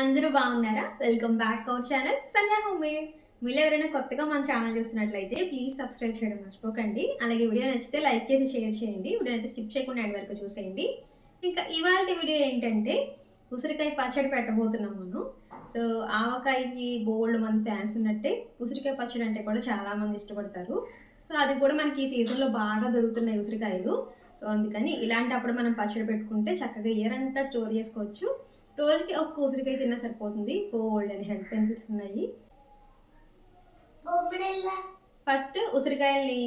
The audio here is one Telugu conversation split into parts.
అందరూ బాగున్నారా? Welcome back our channel Sandhya హోమే మీరు ఎవరైనా కొత్తగా మన ఛానల్ చూస్తున్నట్లయితే ప్లీజ్ సబ్స్క్రైబ్ చేయడం మర్చిపోకండి. అలాగే వీడియో నచ్చితే లైక్ చేసి షేర్ చేయండి. వీడియో అయితే స్కిప్ చేయకుండా ఎండ్ వరకు చూసేయండి. ఇంకా ఇవాళ వీడియో ఏంటంటే ఉసిరికాయ పచ్చడి పెట్టబోతున్నాం మనం. సో ఆవకాయకి బోల్డ్ మంది ఫ్యాన్స్ ఉన్నట్టే ఉసిరికాయ పచ్చడి అంటే కూడా చాలామంది ఇష్టపడతారు. సో అది కూడా మనకి ఈ సీజన్లో బాగా దొరుకుతున్నాయి ఉసిరికాయలు. సో అందుకని ఇలాంటప్పుడు మనం పచ్చడి పెట్టుకుంటే చక్కగా ఇయర్ అంతా స్టోర్ చేసుకోవచ్చు. రోజుకి ఒక ఉసిరికాయ తిన్నా సరిపోతుంది. బోల్డ్ అని హెల్త్ బెనిఫిట్స్ ఉన్నాయి. ఫస్ట్ ఉసిరికాయల్ని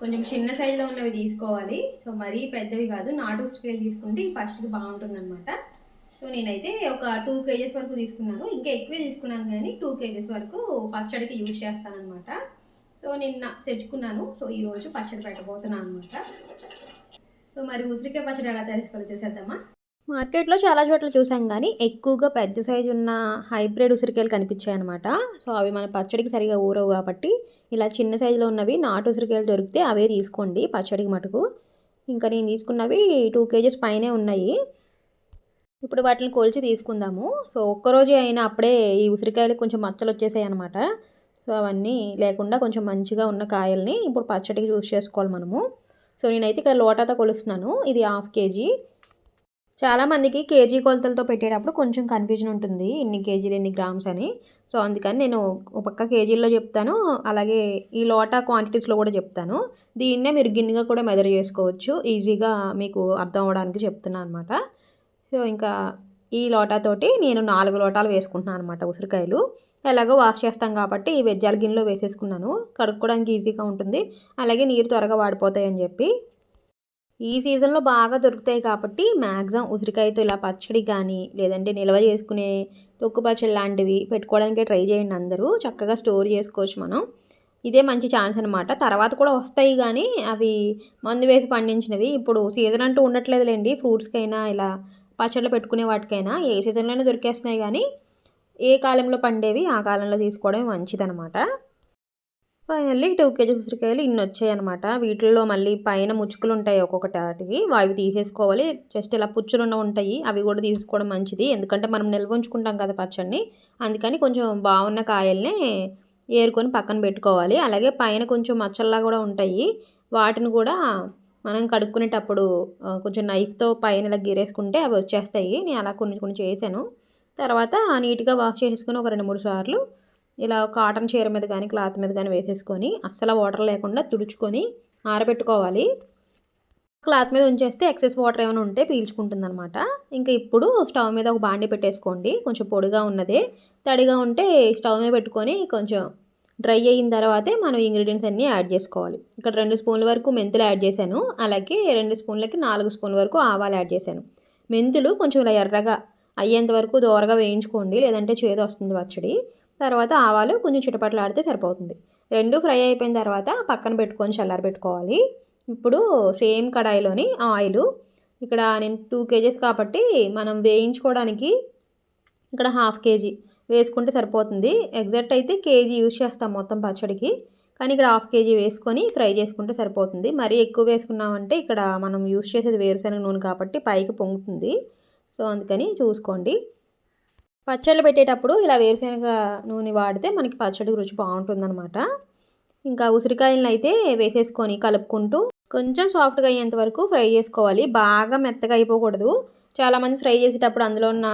కొంచెం చిన్న సైజులో ఉన్నవి తీసుకోవాలి. సో మరీ పెద్దవి కాదు నాటు ఉసిరికాయలు తీసుకుంటే ఫస్ట్కి బాగుంటుంది అనమాట సో నేనైతే ఒక టూ కేజెస్ వరకు తీసుకున్నాను. ఇంకా ఎక్కువే తీసుకున్నాను కానీ టూ కేజెస్ వరకు పచ్చడికి యూజ్ చేస్తానన్నమాట. సో నిన్న తెచ్చుకున్నాను. సో ఈరోజు పచ్చడి పెట్టబోతున్నాను అనమాట సో మరి ఉసిరికాయ పచ్చడి ఎలా తయారు చూసేద్దామా? మార్కెట్లో చాలా చోట్ల చూసాం కానీ ఎక్కువగా పెద్ద సైజు ఉన్న హైబ్రిడ్ ఉసిరికాయలు కనిపించాయి అనమాట సో అవి మన పచ్చడికి సరిగా ఊరవు కాబట్టి ఇలా చిన్న సైజులో ఉన్నవి నాటు ఉసిరికాయలు దొరికితే అవే తీసుకోండి పచ్చడికి మటుకు. ఇంకా నేను తీసుకున్నవి టూ కేజెస్ పైనే ఉన్నాయి. ఇప్పుడు వాటిని కొలిచి తీసుకుందాము. సో ఒక్కరోజే అయినా అప్పుడే ఈ ఉసిరికాయలు కొంచెం మచ్చలు వచ్చేసాయి అనమాట సో అవన్నీ లేకుండా కొంచెం మంచిగా ఉన్న కాయల్ని ఇప్పుడు పచ్చడికి యూస్ చేసుకోవాలి మనము. సో నేనైతే ఇక్కడ లోటాతో కొలుస్తున్నాను. ఇది హాఫ్ కేజీ. చాలామందికి కేజీ కొలతలతో పెట్టేటప్పుడు కొంచెం కన్ఫ్యూజన్ ఉంటుంది. ఇన్ని కేజీలు ఎన్ని గ్రామ్స్ అని. సో అందుకని నేను ఒక పక్క కేజీల్లో చెప్తాను. అలాగే ఈ లోటా క్వాంటిటీస్లో కూడా చెప్తాను. దీన్నే మీరు గిన్నెగా కూడా మెజర్ చేసుకోవచ్చు. ఈజీగా మీకు అర్థం అవ్వడానికి చెప్తున్నాను అనమాట సో ఇంకా ఈ లోటాతోటి నేను నాలుగు లోటాలు వేసుకుంటున్నాను అనమాట ఉసిరికాయలు. ఎలాగో వాష్ చేస్తాం కాబట్టి ఈ వెజ్జాల గిన్నెలో వేసేసుకున్నాను. కడుక్కోవడానికి ఈజీగా ఉంటుంది. అలాగే నీరు త్వరగా వాడిపోతాయని చెప్పి ఈ సీజన్లో బాగా దొరుకుతాయి కాబట్టి మ్యాక్సిమం ఉసిరికాయతో ఇలా పచ్చడి కానీ లేదంటే నిల్వ చేసుకునే తొక్కు పచ్చడి లాంటివి పెట్టుకోవడానికి ట్రై చేయండి అందరూ. చక్కగా స్టోర్ చేసుకోవచ్చు మనం. ఇదే మంచి ఛాన్స్ అనమాట తర్వాత కూడా వస్తాయి కానీ అవి మందు వేసి పండించినవి. ఇప్పుడు సీజన్ అంటూ ఉండట్లేదులేండి. ఫ్రూట్స్కైనా ఇలా పచ్చళ్ళు పెట్టుకునే వాటికైనా ఏ సీజన్లోనే దొరికేస్తున్నాయి కానీ ఏ కాలంలో పండేవి ఆ కాలంలో తీసుకోవడం మంచిదనమాట ఫైనల్లీ టూ కేజీ ఉసిరికాయలు ఇన్ని వచ్చాయి అనమాట వీటిల్లో మళ్ళీ పైన ముచ్చుకులు ఉంటాయి ఒక్కొక్కటి వాటికి అవి తీసేసుకోవాలి. జస్ట్ ఇలా పుచ్చులున్న ఉంటాయి. అవి కూడా తీసుకోవడం మంచిది. ఎందుకంటే మనం నిల్వ ఉంచుకుంటాం కదా పచ్చడిని. అందుకని కొంచెం బాగున్న కాయల్ని ఏరుకొని పక్కన పెట్టుకోవాలి. అలాగే పైన కొంచెం మచ్చల్లా కూడా ఉంటాయి. వాటిని కూడా మనం కడుక్కునేటప్పుడు కొంచెం నైఫ్తో పైన ఇలా గీరేసుకుంటే అవి వచ్చేస్తాయి. నేను అలా కొన్ని కొన్ని చేశాను. తర్వాత నీట్గా వాష్ చేసుకుని ఒక రెండు మూడు సార్లు ఇలా కాటన్ చీర మీద కానీ క్లాత్ మీద కానీ వేసేసుకొని అస్సలు వాటర్ లేకుండా తుడుచుకొని ఆరబెట్టుకోవాలి. క్లాత్ మీద ఉంచేస్తే ఎక్సెస్ వాటర్ ఏమైనా ఉంటే పీల్చుకుంటుంది అనమాట ఇంకా ఇప్పుడు స్టవ్ మీద ఒక బాండి పెట్టేసుకోండి. కొంచెం పొడిగా ఉన్నదే. తడిగా ఉంటే స్టవ్ మీద పెట్టుకొని కొంచెం డ్రై అయిన తర్వాతే మనం ఇంగ్రీడియంట్స్ అన్నీ యాడ్ చేసుకోవాలి. ఇక్కడ రెండు స్పూన్ల వరకు మెంతులు యాడ్ చేశాను. అలాగే రెండు స్పూన్లకి నాలుగు స్పూన్ల వరకు ఆవాలు యాడ్ చేశాను. మెంతులు కొంచెం ఇలా ఎర్రగా అయ్యేంత వరకు దోరగా వేయించుకోండి. లేదంటే చేదు వస్తుంది పచ్చడి. తర్వాత ఆవాలు కొంచెం చిటపట్లు ఆడితే సరిపోతుంది. రెండు ఫ్రై అయిపోయిన తర్వాత పక్కన పెట్టుకొని చల్లారబెట్టుకోవాలి ఇప్పుడు సేమ్ కడాయిలోని ఆయిల్. ఇక్కడ నేను టూ కేజీస్ కాబట్టి మనం వేయించుకోవడానికి ఇక్కడ హాఫ్ కేజీ వేసుకుంటే సరిపోతుంది. ఎగ్జాక్ట్ అయితే కేజీ యూజ్ చేస్తాం మొత్తం పచ్చడికి. కానీ ఇక్కడ హాఫ్ కేజీ వేసుకొని ఫ్రై చేసుకుంటే సరిపోతుంది. మరీ ఎక్కువ వేసుకున్నామంటే ఇక్కడ మనం యూజ్ చేసేది వేరుశనగ నూనె కాబట్టి పైకి పొంగుతుంది. సో అందుకని చూసుకోండి. పచ్చళ్ళు పెట్టేటప్పుడు ఇలా వేరుశనగ నూనె వాడితే మనకి పచ్చడి రుచి బాగుంటుందన్నమాట. ఇంకా ఉసిరికాయలను అయితే వేసేసుకొని కలుపుకుంటూ కొంచెం సాఫ్ట్గా అయ్యేంత వరకు ఫ్రై చేసుకోవాలి. బాగా మెత్తగా అయిపోకూడదు. చాలామంది ఫ్రై చేసేటప్పుడు అందులో ఉన్న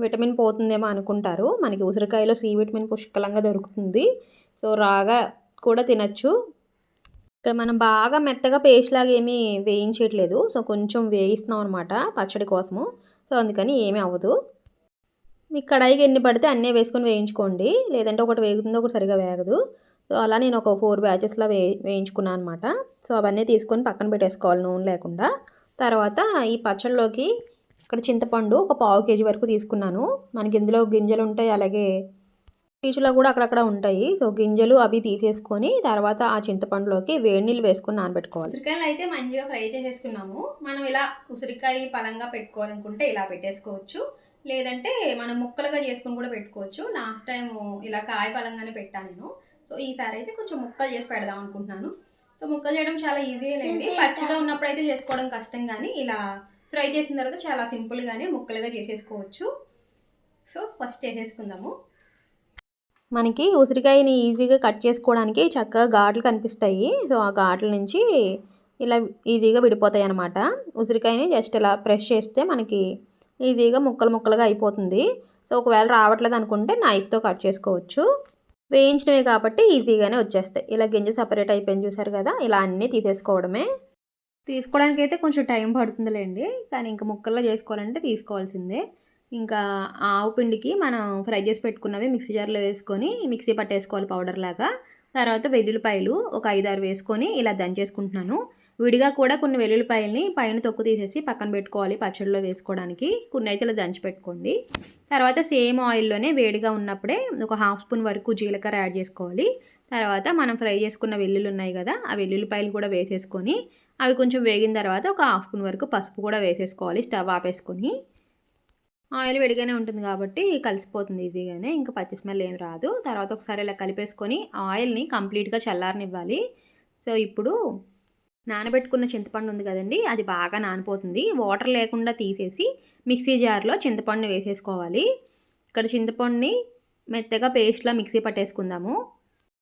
విటమిన్ పోతుందేమో అనుకుంటారు. మనకి ఉసిరికాయలో సి విటమిన్ పుష్కలంగా దొరుకుతుంది. సో రాగా కూడా తినచ్చు. ఇక్కడ మనం బాగా మెత్తగా పేస్ట్ లాగా ఏమీ వేయించట్లేదు సో కొంచెం వేయిస్తున్నాం అనమాట పచ్చడి కోసము. సో అందుకని ఏమీ అవ్వదు. మీకు కడాయికి ఎన్ని పడితే అన్నీ వేసుకొని వేయించుకోండి. లేదంటే ఒకటి వేగుతుందో ఒకటి సరిగా వేగదు. సో అలా నేను ఒక ఫోర్ బ్యాచెస్లో వే వేయించుకున్నాను అనమాట సో అవన్నీ తీసుకొని పక్కన పెట్టేసుకోవాలి నూనె లేకుండా. తర్వాత ఈ పచ్చళ్ళలోకి ఇక్కడ చింతపండు ఒక పావు కేజీ వరకు తీసుకున్నాను. మనకి ఇందులో గింజలు ఉంటాయి అలాగే పీచులో కూడా అక్కడక్కడ ఉంటాయి. సో గింజలు అవి తీసేసుకొని తర్వాత ఆ చింతపండులోకి వేడి నీళ్ళు వేసుకొని నానబెట్టుకోవాలి. ఉసిరికాయలు అయితే మంచిగా ఫ్రై చేసేసుకున్నాము. మనం ఇలా ఉసిరికాయ పలంగా పెట్టుకోవాలనుకుంటే ఇలా పెట్టేసుకోవచ్చు. లేదంటే మనం ముక్కలుగా చేసుకొని కూడా పెట్టుకోవచ్చు. లాస్ట్ టైం ఇలా కాయ పలంగానే పెట్టాను నేను. సో ఈసారి అయితే కొంచెం ముక్కలు చేసి పెడదాం అనుకుంటున్నాను. సో ముక్కలు చేయడం చాలా ఈజీ లేండి. పచ్చిగా ఉన్నప్పుడు అయితే చేసుకోవడం కష్టం కానీ ఇలా ఫ్రై చేసిన తర్వాత చాలా సింపుల్గానే ముక్కలుగా చేసేసుకోవచ్చు. సో ఫస్ట్ వేసేసుకుందాము మనకి ఉసిరికాయని ఈజీగా కట్ చేసుకోవడానికి చక్కగా ఘాట్లు కనిపిస్తాయి. సో ఆ ఘాట్ల నుంచి ఇలా ఈజీగా విడిపోతాయి అన్నమాట. ఉసిరికాయని జస్ట్ ఇలా ప్రెస్ చేస్తే మనకి ఈజీగా ముక్కలు ముక్కలుగా అయిపోతుంది. సో ఒకవేళ రావట్లేదు అనుకుంటే నైఫ్తో కట్ చేసుకోవచ్చు. వేయించినవి కాబట్టి ఈజీగానే వచ్చేస్తాయి. ఇలా గింజ సపరేట్ అయిపోయింది చూసారు కదా ఇలా అన్నీ తీసేసుకోవడమే. తీసుకోవడానికి అయితే కొంచెం టైం పడుతుందిలేండి. కానీ ఇంకా ముక్కల్లో చేసుకోవాలంటే తీసుకోవాల్సిందే. ఇంకా ఆవు పిండికి మనం ఫ్రై చేసి పెట్టుకున్నవి మిక్సీ జార్లో వేసుకొని మిక్సీ పట్టేసుకోవాలి పౌడర్ లాగా. తర్వాత వెల్లుల్లిపాయలు ఒక ఐదారు వేసుకొని ఇలా దంచేసుకుంటున్నాను. విడిగా కూడా కొన్ని వెల్లుల్లిపాయలని పైన తొక్కు తీసేసి పక్కన పెట్టుకోవాలి పచ్చడిలో వేసుకోవడానికి. కొన్ని అయితే ఇలా దంచి పెట్టుకోండి. తర్వాత సేమ్ ఆయిల్లోనే వేడిగా ఉన్నప్పుడే ఒక హాఫ్ స్పూన్ వరకు జీలకర్ర యాడ్ చేసుకోవాలి. తర్వాత మనం ఫ్రై చేసుకున్న వెల్లుల్లి ఉన్నాయి కదా ఆ వెల్లుల్లిపాయలు కూడా వేసేసుకొని అవి కొంచెం వేగిన తర్వాత ఒక హాఫ్ స్పూన్ వరకు పసుపు కూడా వేసేసుకోవాలి స్టవ్ ఆపేసుకొని. ఆయిల్ విడిగానే ఉంటుంది కాబట్టి కలిసిపోతుంది ఈజీగానే ఇంకా పచ్చి స్మెల్ ఏం రాదు. తర్వాత ఒకసారి ఇలా కలిపేసుకొని ఆయిల్ని కంప్లీట్గా చల్లారనివ్వాలి. సో ఇప్పుడు నానబెట్టుకున్న చింతపండు ఉంది కదండి అది బాగా నానిపోతుంది. వాటర్ లేకుండా తీసేసి మిక్సీ జార్లో చింతపండు వేసేసుకోవాలి. ఇక్కడ చింతపండుని మెత్తగా పేస్ట్లా మిక్సీ పట్టేసుకుందాము.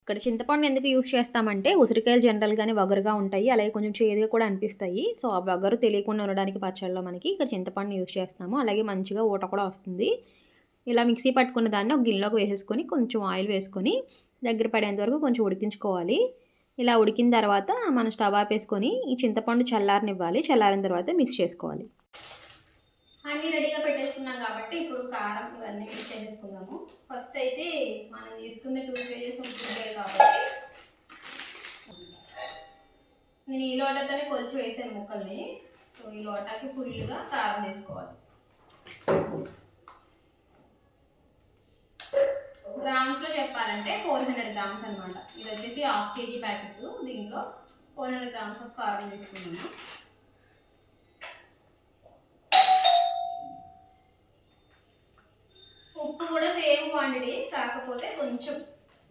ఇక్కడ చింతపండు ఎందుకు యూజ్ చేస్తామంటే ఉసిరికాయలు జనరల్గానే వగరుగా ఉంటాయి అలాగే కొంచెం చేదుగా కూడా అనిపిస్తాయి. సో ఆ వగరు తెలియకుండా ఉండడానికి పచ్చళ్ళలో మనకి ఇక్కడ చింతపండు యూజ్ చేస్తాము. అలాగే మంచిగా ఊట కూడా వస్తుంది. ఇలా మిక్సీ పట్టుకున్న దాన్ని ఒక గిన్నెలోకి వేసేసుకొని కొంచెం ఆయిల్ వేసుకొని దగ్గర పడేంత వరకు కొంచెం ఉడికించుకోవాలి. ఇలా ఉడికిన తర్వాత మనం స్టవ్ ఆపేసుకొని ఈ చింతపండు చల్లారనివ్వాలి. చల్లారిన తర్వాత మిక్స్ చేసుకోవాలి. అన్నీ రెడీగా పెట్టేసుకున్నాం కాబట్టి ఇప్పుడు కారం ఇవన్నీ మిక్స్ చేసేసుకుందాము. ఫస్ట్ అయితే మనం తీసుకున్న టూ కేజీస్ ఉంటుంది కాబట్టి నేను ఈ లోటాతోనే కొలిచి వేసాను ముక్కల్ని. సో ఈ లోటాకి ఫుల్గా కారం వేసుకోవాలి. చెప్పాలంటే ఫోర్ హండ్రెడ్ గ్రామ్స్ అనమాట ఇది వచ్చేసి హాఫ్ కేజీ ప్యాకెట్ దీంట్లో ఫోర్ హండ్రెడ్ గ్రామ్స్ ఆఫ్ కారం తీసుకున్నాను ఉప్పు కూడా సేమ్ క్వాంటిటీ కాకపోతే కొంచెం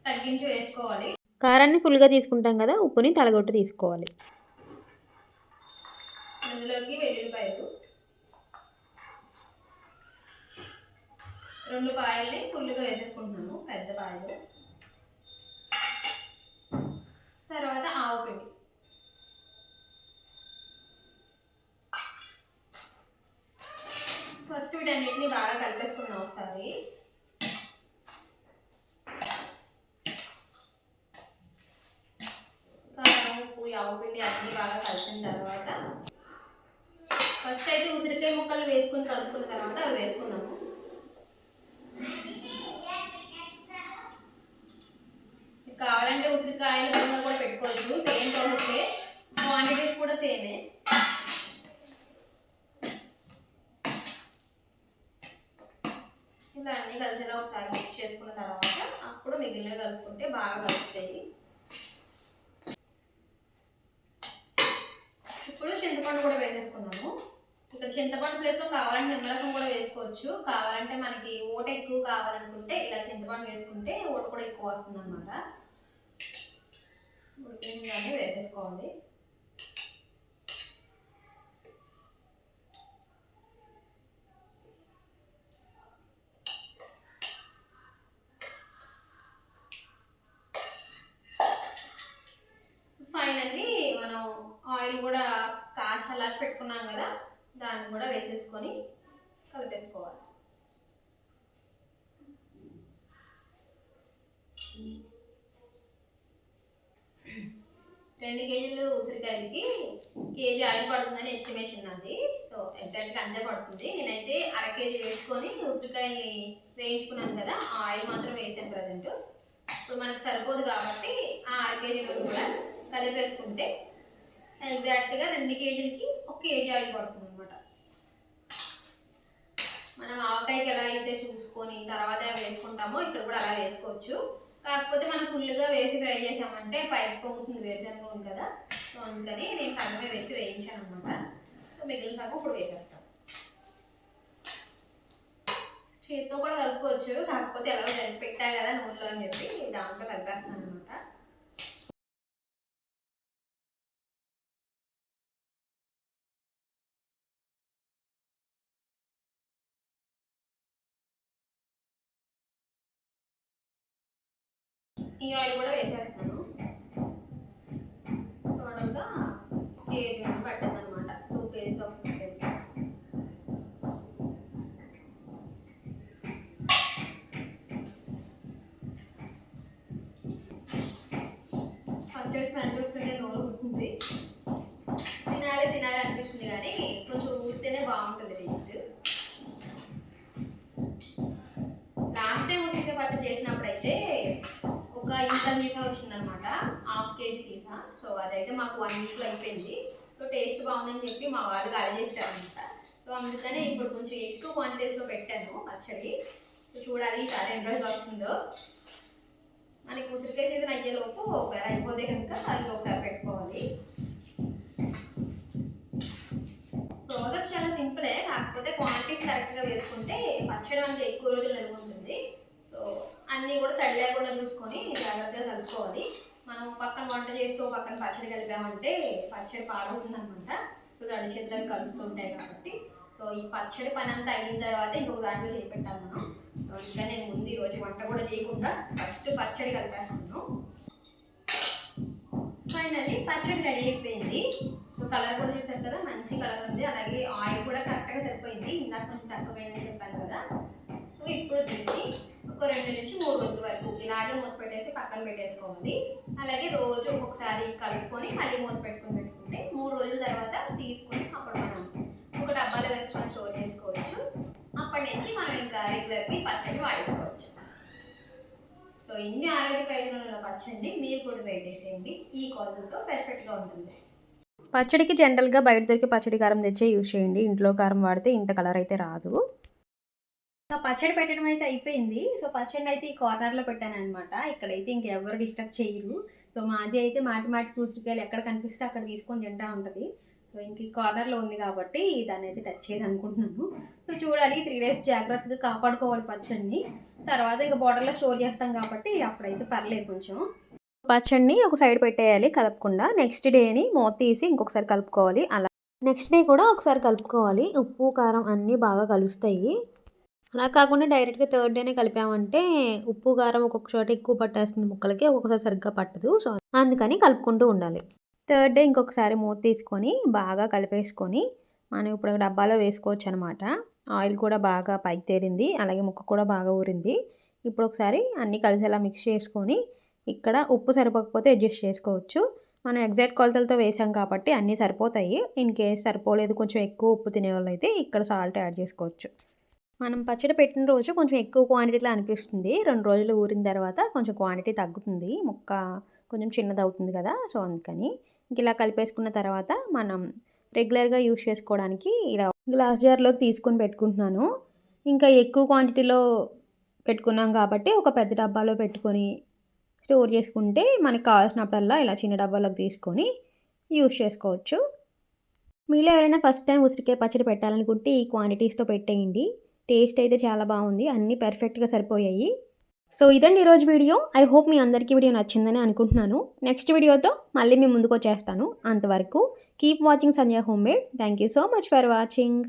తగ్గించి వేసుకోవాలి. కారాన్ని ఫుల్గా తీసుకుంటాం కదా ఉప్పుని తలగొట్టు తీసుకోవాలి. అందులోకి వెల్లుల్లిపాయలు. రెండు పాయల్ని ఫుల్గా వేసేసుకుంటున్నాను పెద్ద పాయలు. తర్వాత ఆవు పిండి. ఫస్ట్ వీటన్నిటిని బాగా కలిపేసుకుందాం ఒకసారి. కారం ఉప్పు ఆవు పిండి అన్నీ బాగా కలిసిన తర్వాత ఫస్ట్ అయితే ఉసిరికాయ ముక్కలు వేసుకుని కలుపుకున్న తర్వాత అవి వేసుకుందాము. కావాలంటే ఉసిరికాయలు కూడా పెట్టుకోవచ్చు. సేమ్ ప్రాసెస్లే క్వాంటిటీస్ కూడా సేమే. ఇలా అన్నీ కలిసేలా ఒకసారి మిక్స్ చేసుకున్న తర్వాత అప్పుడు మిగిలినవి కలుపుకుంటే బాగా కలుస్తాయి. ఇప్పుడు చింతపండు కూడా వేసేసుకున్నాము ఇక్కడ చింతపండు ప్లేస్లో కావాలంటే నిమ్మరసం కూడా వేసుకోవచ్చు. కావాలంటే మనకి ఓట ఎక్కువ కావాలనుకుంటే ఇలా చింతపండు వేసుకుంటే ఓట కూడా ఎక్కువ వస్తుంది అనమాట ఉడికిందని వేసేసుకోండి. ఫైనల్లీ మనం ఆయిల్ కూడా కాస్ట్ అలాసి పెట్టుకున్నాం కదా దాన్ని కూడా వేసేసుకొని కలిపేసుకోవాలి. రెండు కేజీలు ఉసిరికాయలకి కేజీ ఆయిల్ పడుతుందని ఎస్టిమేషన్ నాది. సో ఎగ్జాక్ట్గా అంతే పడుతుంది. నేనైతే అర కేజీ వేసుకొని ఉసిరికాయల్ని వేయించుకున్నాను కదా ఆ ఆయిల్ మాత్రం వేసాను ప్రజెంట్. ఇప్పుడు మనకు సరిపోదు కాబట్టి ఆ అర కేజీలో కూడా కలిపేసుకుంటే ఎగ్జాక్ట్గా రెండు కేజీలకి ఒక కేజీ ఆయిల్ పడుతుంది అనమాట మనం ఆవకాయకి ఎలా అయితే చూసుకొని తర్వాత వేసుకుంటామో ఇక్కడ కూడా అలా వేసుకోవచ్చు. కాకపోతే మనం ఫుల్గా వేసి ఫ్రై చేసామంటే పైకి పొంగుతుంది వేరుశనగ నూనె కదా. సో అందుకని నేను సగమే వేసి వేయించాను అనమాట సో మిగిలిన సగం ఇప్పుడు వేసేస్తాం. చేతితో కూడా కలుపుకోవచ్చు. కాకపోతే ఎలా పెట్టా కదా నూనెలో అని చెప్పి దాంట్లో కలిపేస్తాను అనమాట ఈ ఆయిల్ కూడా వేసేస్తాను. టోటల్గా కేజీ పట్టింది అనమాట టూ కేజీస్ ఆఫ్ చికెన్ పచ్చడి స్మెల్ చూస్తుంటే నోరు ఉంటుంది తినాలి తినాలి అనిపిస్తుంది కానీ కొంచెం ఊరితేనే బాగుంటుంది. మటన్ ఇంత సీసా వచ్చిందనమాట. హాఫ్ కేజీ సీసా. సో అదైతే మాకు వన్ వీక్లో అయిపోయింది. సో టేస్ట్ బాగుందని చెప్పి మా వాళ్ళు గాలి సో అందుకనే ఇప్పుడు కొంచెం ఎక్కువ క్వాంటిటీస్లో పెట్టాను పచ్చడి. సో చూడాలి ఈసారి ఎన్ని రోజులు వస్తుందో. మనకి ఉసిరికాయ సీజన్ అయ్యేలోపు ఒకవేళ అయిపోతే కనుక ఇంకొకసారి పెట్టుకోవాలి. ప్రాసెస్ చాలా సింపులే కాకపోతే క్వాంటిటీస్ కరెక్ట్గా వేసుకుంటే పచ్చడి మనకి ఎక్కువ రోజులు నిలబడుతుంది సో అన్నీ కూడా తడి లేకుండా చూసుకొని జాగ్రత్తగా కలుపుకోవాలి. మనం పక్కన వంట చేస్తూ పక్కన పచ్చడి కలిపామంటే పచ్చడి పాడవుతుంది అనమాట సో తడి చేతులకు కలుస్తుంటాయి కాబట్టి. సో ఈ పచ్చడి పని అంతా అయిన తర్వాత ఇంకొక దాంట్లో చేపెట్టాను మనం. సో ఇంకా నేను ముందు ఈరోజు వంట కూడా చేయకుండా ఫస్ట్ పచ్చడి కలిపేస్తున్నాను. ఫైనల్లీ పచ్చడి రెడీ అయిపోయింది. సో కలర్ కూడా చూసారు కదా మంచి కలర్ ఉంది. అలాగే ఆయిల్ కూడా కరెక్ట్గా సరిపోయింది. ఇందాక కొంచెం తక్కువైందని చెప్పాను కదా. సో ఇప్పుడు దీన్ని ఒక రెండు నుంచి మూడు రోజుల వరకు ఇలాగే మూత పెట్టేసి పక్కన పెట్టేసుకోవాలి అలాగే రోజు ఒక్కొక్కసారి కలుపుకొని మళ్ళీ మూత పెట్టుకుని పెట్టుకుంటే మూడు రోజుల తర్వాత తీసుకొని అప్పుడు మనం ఒక డబ్బాలో వేసుకొని స్టోర్ చేసుకోవచ్చు. అప్పటి నుంచి మనం ఇంకా రెగ్యులర్గా పచ్చడి వాడేసుకోవచ్చు. సో ఇన్ని ఆరోగ్య ప్రయోజనాలు ఉన్న పచ్చడిని మీరు కూడా ట్రై చేసేయండి. ఈ కొలతలతో పర్ఫెక్ట్గా ఉంటుంది. పచ్చడికి జనరల్గా బయట దొరికి పచ్చడి కారం తెచ్చే యూజ్ చేయండి. ఇంట్లో కారం వాడితే ఇంత కలర్ అయితే రాదు. సో పచ్చడి పెట్టడం అయితే అయిపోయింది. సో పచ్చడిని అయితే ఈ కార్నర్లో పెట్టాను అనమాట ఇక్కడైతే ఇంకెవరు డిస్టర్బ్ చేయరు. సో మాది అయితే మాటి మాటి కూర్చుకాయలు ఎక్కడ కనిపిస్తే అక్కడ తీసుకొని తింటా ఉంటుంది. సో ఇంక ఈ కార్నర్లో ఉంది కాబట్టి దాన్ని అయితే టచ్ చేయదు అనుకుంటున్నాను. సో చూడాలి త్రీ డేస్ జాగ్రత్తగా కాపాడుకోవాలి పచ్చడిని. తర్వాత ఇంకా బాటిల్లో స్టోర్ చేస్తాం కాబట్టి అప్పుడైతే పర్లేదు కొంచెం. పచ్చడిని ఒక సైడ్ పెట్టేయాలి కలపకుండా నెక్స్ట్ డేని మూత తీసి ఇంకొకసారి కలుపుకోవాలి. అలా నెక్స్ట్ డే కూడా ఒకసారి కలుపుకోవాలి. ఉప్పు కారం అన్నీ బాగా కలుస్తాయి. అలా కాకుండా డైరెక్ట్గా థర్డ్ డేనే కలిపామంటే ఉప్పు కారం ఒక్కొక్క చోట ఎక్కువ పట్టేస్తుంది ముక్కలకి ఒక్కొక్కసారి సరిగ్గా పట్టదు. సో అందుకని కలుపుకుంటూ ఉండాలి. థర్డ్ డే ఇంకొకసారి మూత తీసుకొని బాగా కలిపేసుకొని మనం ఇప్పుడు డబ్బాలో వేసుకోవచ్చు అనమాట ఆయిల్ కూడా బాగా పైకి తేరింది అలాగే ముక్క కూడా బాగా ఊరింది. ఇప్పుడు ఒకసారి అన్నీ కలిసేలా మిక్స్ చేసుకొని ఇక్కడ ఉప్పు సరిపోకపోతే అడ్జస్ట్ చేసుకోవచ్చు. మనం ఎగ్జాక్ట్ కొలతలతో వేసాం కాబట్టి అన్నీ సరిపోతాయి. ఇన్ కేస్ సరిపోలేదు కొంచెం ఎక్కువ ఉప్పు తినేవాళ్ళు అయితే ఇక్కడ సాల్ట్ యాడ్ చేసుకోవచ్చు. మనం పచ్చడి పెట్టిన రోజు కొంచెం ఎక్కువ క్వాంటిటీలో అనిపిస్తుంది. రెండు రోజులు ఊరిన తర్వాత కొంచెం క్వాంటిటీ తగ్గుతుంది. ముక్క కొంచెం చిన్నది అవుతుంది కదా సో అందుకని ఇంక ఇలా కలిపేసుకున్న తర్వాత మనం రెగ్యులర్గా యూస్ చేసుకోవడానికి ఇలా గ్లాస్ జార్లోకి తీసుకొని పెట్టుకుంటున్నాను. ఇంకా ఎక్కువ క్వాంటిటీలో పెట్టుకున్నాం కాబట్టి ఒక పెద్ద డబ్బాలో పెట్టుకొని స్టోర్ చేసుకుంటే మనకి కావాల్సినప్పుడల్లా ఇలా చిన్న డబ్బాలోకి తీసుకొని యూస్ చేసుకోవచ్చు. మీలో ఎవరైనా ఫస్ట్ టైం ఉసిరికాయ పచ్చడి పెట్టాలనుకుంటే ఈ క్వాంటిటీస్తో పెట్టేయండి. టేస్ట్ అయితే చాలా బాగుంది. అన్నీ పర్ఫెక్ట్గా సరిపోయాయి. సో ఇదండి ఈరోజు వీడియో. ఐ హోప్ మీ అందరికీ వీడియో నచ్చిందని అనుకుంటున్నాను. నెక్స్ట్ వీడియోతో మళ్ళీ మీ ముందుకు వచ్చేస్తాను అంతవరకు keep watching Sanjay home made. Thank you so much for watching.